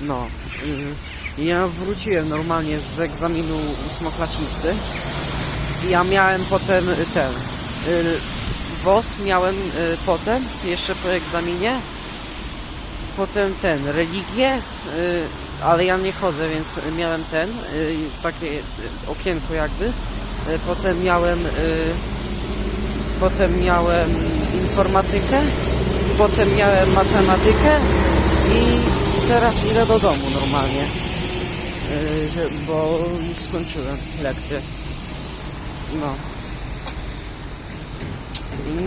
No. y, Ja wróciłem normalnie z egzaminu ósmoklacisty. I ja miałem potem y, ten. y, WOS miałem y, potem, jeszcze po egzaminie. Potem ten, religię, ale ja nie chodzę, więc miałem ten, takie okienko jakby. Potem miałem, potem miałem informatykę, potem miałem matematykę i teraz idę do domu normalnie, y, że, bo już skończyłem lekcję. No.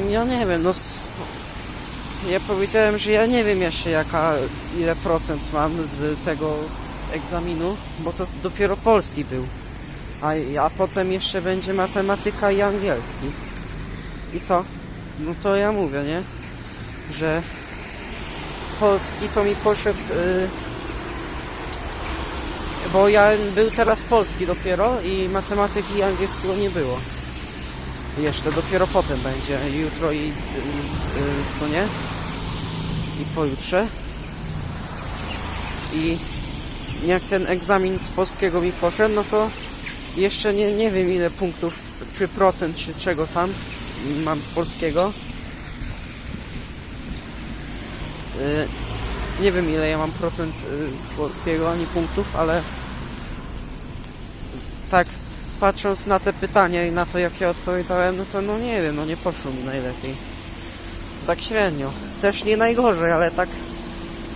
Ja nie wiem, no ja powiedziałem, że ja nie wiem jeszcze jaka, ile procent mam z tego egzaminu, bo to dopiero polski był. A, a potem jeszcze będzie matematyka i angielski. I co? No to ja mówię, nie? Że polski to mi poszedł. y, bo ja był teraz polski dopiero i matematyki i angielskiego nie było. Jeszcze dopiero potem będzie, jutro i y, y, co nie? I pojutrze. I jak ten egzamin z polskiego mi poszedł, no to jeszcze nie, nie wiem ile punktów, czy procent, czy czego tam mam z polskiego. Y, Nie wiem ile ja mam procent y, ani punktów, ale tak patrząc na te pytania i na to jak ja odpowiadałem, no to no nie wiem, no nie poszło mi najlepiej. Tak średnio. Też nie najgorzej, ale tak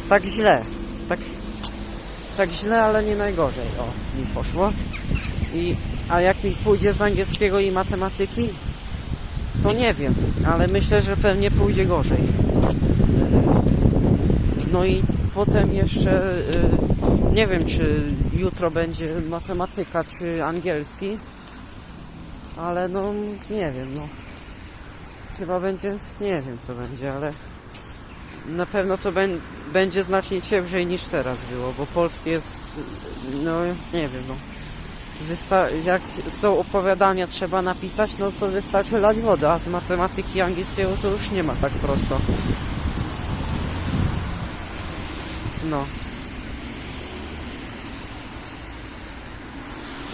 tak źle. Tak tak źle, ale nie najgorzej. O, mi poszło. I a jak mi pójdzie z angielskiego i matematyki, to nie wiem, ale myślę, że pewnie pójdzie gorzej. No i potem jeszcze y, nie wiem, czy jutro będzie matematyka, czy angielski, ale no nie wiem, no chyba będzie, nie wiem co będzie, ale na pewno to bę- będzie znacznie ciężej niż teraz było, bo polski jest, no nie wiem, no Wysta- jak są opowiadania trzeba napisać, no to wystarczy lać wodę, a z matematyki angielskiego to już nie ma tak prosto. No.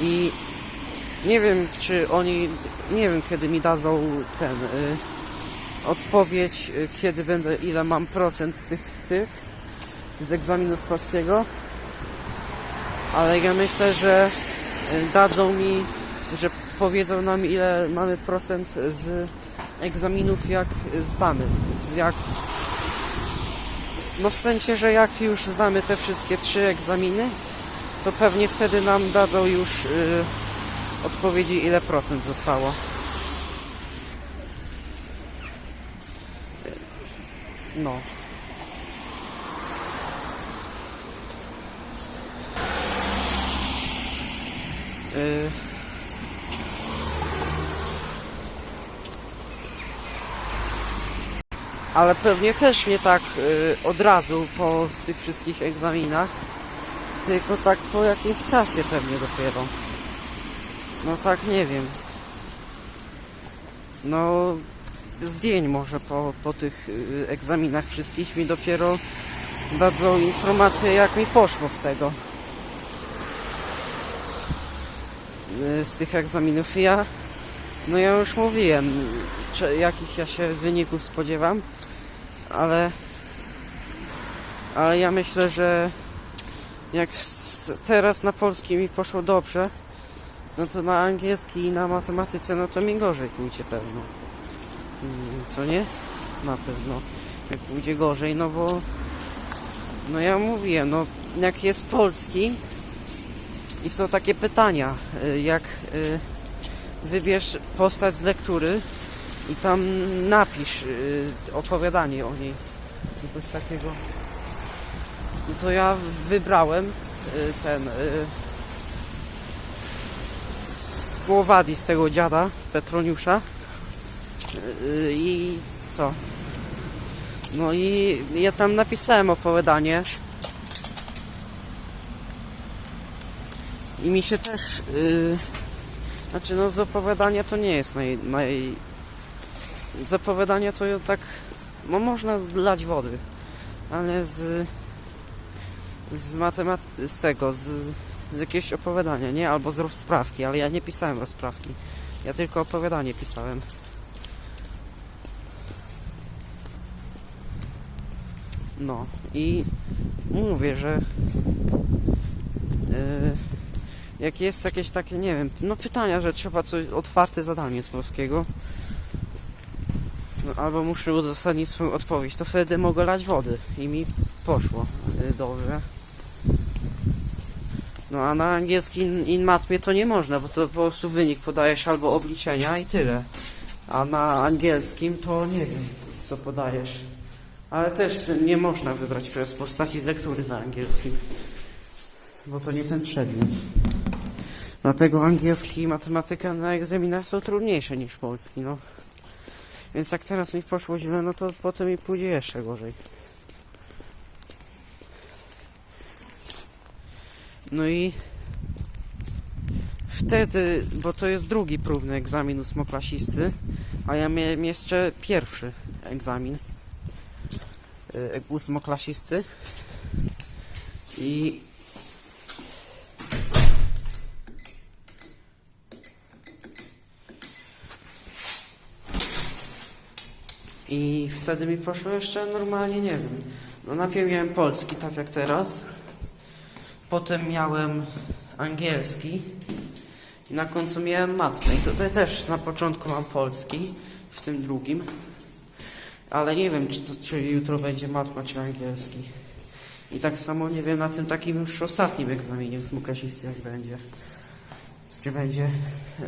I nie wiem, czy oni, nie wiem, kiedy mi dadzą ten, y, odpowiedź, y, kiedy będę, ile mam procent z tych, tych, z egzaminu z polskiego. Ale ja myślę, że y, dadzą mi, że powiedzą nam, ile mamy procent z egzaminów, jak zdamy. Jak no w sensie, że jak już znamy te wszystkie trzy egzaminy, to pewnie wtedy nam dadzą już y, odpowiedzi, ile procent zostało. No. Y, ale pewnie też nie tak y, od razu po tych wszystkich egzaminach, tylko tak po jakimś czasie pewnie dopiero. No tak nie wiem. No z dzień może po, po tych y, egzaminach wszystkich mi dopiero dadzą informację jak mi poszło z tego. Y, Z tych egzaminów ja no ja już mówiłem, czy, jakich ja się wyników spodziewam, ale ale ja myślę, że jak teraz na polski mi poszło dobrze, no to na angielski i na matematyce, no to mi gorzej pójdzie pewno. Mm, Co nie? Na pewno. Jak pójdzie gorzej, no bo no ja mówiłem, no jak jest polski i są takie pytania, y, jak y, wybierz postać z lektury i tam napisz y, opowiadanie o niej. Coś takiego. No to ja wybrałem y, ten y, z Głowadi z tego dziada Petroniusza y, i co? No i ja tam napisałem opowiadanie i mi się też y, znaczy no z opowiadania to nie jest naj, naj z opowiadania to tak no można dlać wody ale z z matematy... z tego, z, z jakiegoś opowiadania, nie? Albo z rozprawki, ale ja nie pisałem rozprawki. Ja tylko opowiadanie pisałem. No i mówię, że yy, jak jest jakieś takie, nie wiem, no pytania, że trzeba coś, otwarte zadanie z polskiego, albo muszę uzasadnić swoją odpowiedź, to wtedy mogę lać wody i mi poszło yy, dobrze. No a na angielski in, in matmie to nie można, bo to po prostu wynik podajesz albo obliczenia i tyle. A na angielskim to nie wiem, co podajesz. Ale też nie można wybrać przez postaci z lektury na angielskim. Bo to nie ten przedmiot. Dlatego angielski i matematyka na egzaminach są trudniejsze niż polski, no. Więc jak teraz mi poszło źle, no to potem mi pójdzie jeszcze gorzej. No i wtedy, bo to jest drugi próbny egzamin ósmoklasisty, a ja miałem jeszcze pierwszy egzamin y, ósmoklasisty i i wtedy mi poszło jeszcze normalnie, nie wiem. No najpierw miałem polski, tak jak teraz. Potem miałem angielski. I na końcu miałem matmę. I tutaj też na początku mam polski, w tym drugim. Ale nie wiem, czy, to, czy jutro będzie matma, czy angielski. I tak samo nie wiem na tym takim już ostatnim egzaminie z Mukasisty jak będzie. Czy będzie yy,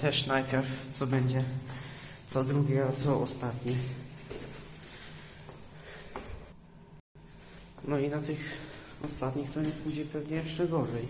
też najpierw, co będzie, co drugie, a co ostatnie. No i na tych ostatnich to nie pójdzie pewnie jeszcze gorzej.